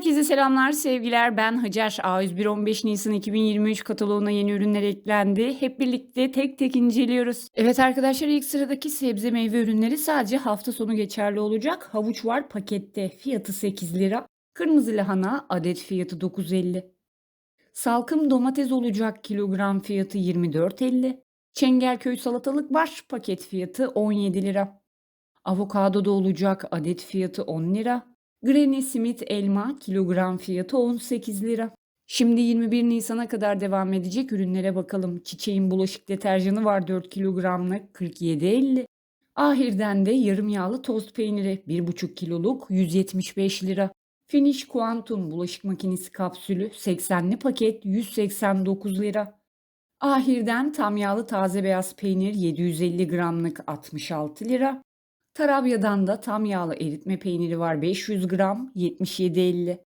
Herkese selamlar, sevgiler. Ben Hacer. A101 15 Nisan 2023 kataloğuna yeni ürünler eklendi. Hep birlikte tek tek inceliyoruz. Evet arkadaşlar ilk sıradaki sebze meyve ürünleri sadece hafta sonu geçerli olacak. Havuç var pakette. Fiyatı 8 lira. Kırmızı lahana adet fiyatı 9.50. Salkım domates olacak kilogram fiyatı 24.50. Çengelköy salatalık var paket fiyatı 17 lira. Avokado da olacak adet fiyatı 10 lira. Granny Smith elma kilogram fiyatı 18 lira. Şimdi 21 Nisan'a kadar devam edecek ürünlere bakalım. Çiçeğin bulaşık deterjanı var 4 kilogramlık 47.50. Ahir'den de yarım yağlı tost peyniri 1,5 kiloluk 175 lira. Finish Quantum bulaşık makinesi kapsülü 80'li paket 189 lira. Ahir'den tam yağlı taze beyaz peynir 750 gramlık 66 lira. Tarabya'dan da tam yağlı eritme peyniri var 500 gram 77.50.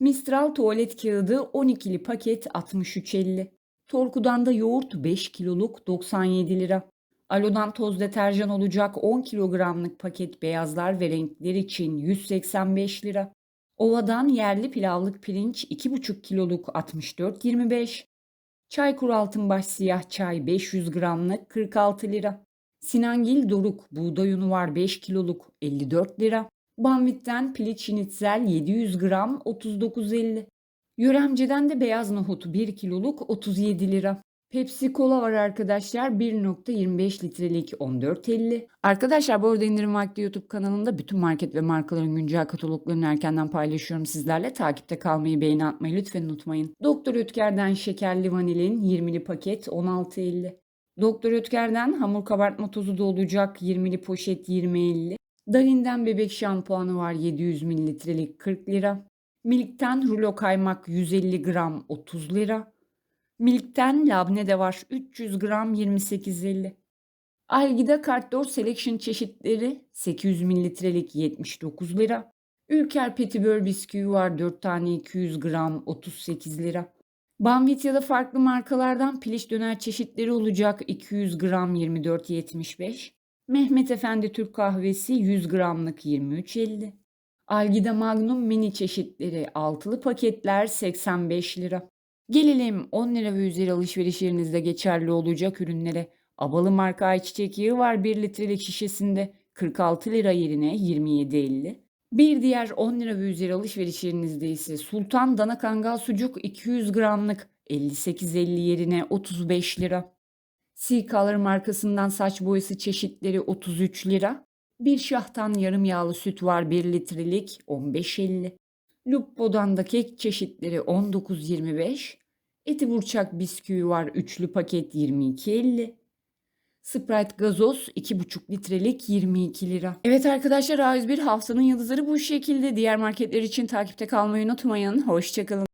Mistral tuvalet kağıdı 12'li paket 63.50. Torku'dan da yoğurt 5 kiloluk 97 lira. Alo'dan toz deterjan olacak 10 kilogramlık paket beyazlar ve renkler için 185 lira. Ova'dan yerli pilavlık pirinç 2,5 kiloluk 64.25. Çaykur Altınbaş siyah çay 500 gramlık 46 lira. Sinangil Doruk buğday unu var 5 kiloluk 54 lira. Banvit'ten piliç şinitzel 700 gram 39.50. Yöremce'den de beyaz nohut 1 kiloluk 37 lira. Pepsi Cola var arkadaşlar 1.25 litrelik 14.50. Arkadaşlar bu arada indirim vakti YouTube kanalında bütün market ve markaların güncel kataloglarını erkenden paylaşıyorum sizlerle. Takipte kalmayı, beğeni atmayı lütfen unutmayın. Doktor Ötker'den şekerli vanilin 20'li paket 16.50. Doktor Ötker'den hamur kabartma tozu da olacak 20'li poşet 20.50. Dalin'den bebek şampuanı var 700 mililitrelik 40 lira. Milk'ten rulo kaymak 150 gram 30 lira. Milk'ten labne de var 300 gram 28.50. Algida Kartdor Selection çeşitleri 800 mililitrelik 79 lira. Ülker Petibör bisküvi var 4 tane 200 gram 38 lira. Banvit ya da farklı markalardan piliç döner çeşitleri olacak 200 gram 24.75. Mehmet Efendi Türk kahvesi 100 gramlık 23.50. Algida Magnum mini çeşitleri altılı paketler 85 lira. Gelelim 10 lira ve üzeri alışveriş yerinizde geçerli olacak ürünlere. Abalı marka ayçiçek yağı var 1 litrelik şişesinde 46 lira yerine 27.50. Bir diğer 10 lira ve üzeri alışveriş yerinizde ise Sultan Dana Kangal Sucuk 200 gramlık 58.50 yerine 35 lira. Sea Color markasından saç boyası çeşitleri 33 lira. Bir şahtan yarım yağlı süt var 1 litrelik 15.50. Lupo'dan da kek çeşitleri 19.25. Eti burçak bisküvi var üçlü paket 22.50. Sprite gazoz 2,5 litrelik 22 lira. Evet arkadaşlar A101 haftanın yıldızları bu şekilde. Diğer marketler için takipte kalmayı unutmayın. Hoşçakalın.